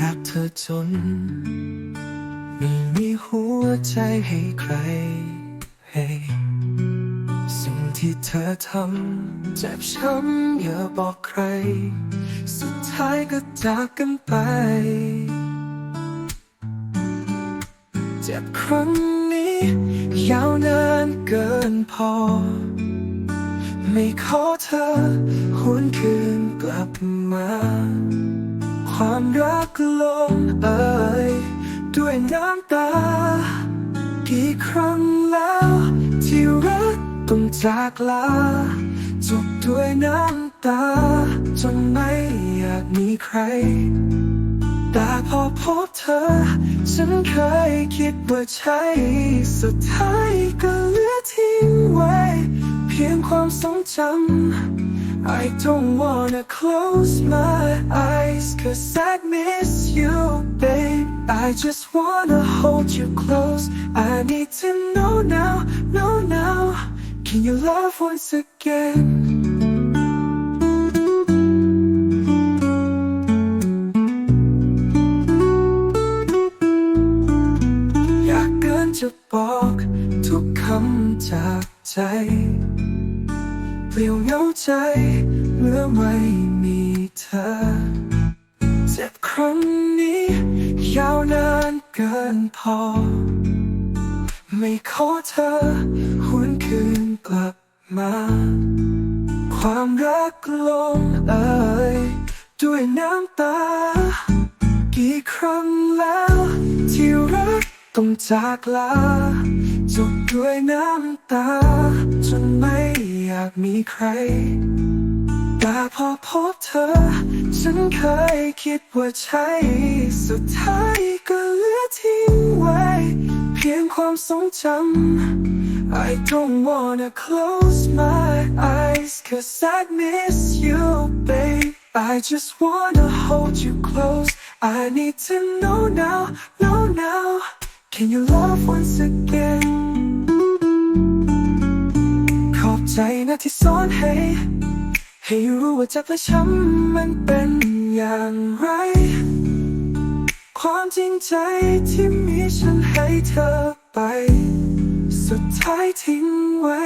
รักเธอจน ไม่มีหัวใจให้ใคร hey สิ่งที่เธอทำเจ็บช้ำอย่าบอกใคร สุดท้ายก็จากกันไป เจ็บครั้งนี้ ยาวนานเกินพอ ไม่ขอเธอหวนคืนกลับมา ความรักลงเอ่ยด้วยน้ำตา กี่ครั้งแล้ว ที่รักต้องจากลาจบด้วยน้ำตา จนไม่อยากมีใคร แต่พอพบเธอ ฉันเคยคิดว่าใช่สุดท้ายก็เหลือทิ้งไว้ เพียงความทรงจำ I don't wanna close my eyes cause I miss you babe I just wanna hold you close I need to know now know now Can you love once again อยากเกินจะบอกทุกคำจากใจ เปลี่ยวเหงาใจเมื่อไม่ พอ ไม่ขอเธอหวนคืนกลับมา ความรักลงเอ่ยด้วยน้ำตา กี่ครั้งแล้ว ที่รักต้องจากลาจบด้วยน้ำตา จนไม่อยากมีใคร แต่พอพบเธอ ฉันเคยคิดว่าใช่สุดท้ายก็เลื ความทรงจำ I don't wanna close my eyes cause I miss you babe I just wanna hold you close I need to know now know now Can you love once again ขอบใจนะที่สอนให้ ให้รู้ว่าเจ็บและช้ำมันเป็นอย่างไร ความจริงใจที่มีฉันให้เธอไป สุดท้ายทิ้งไว้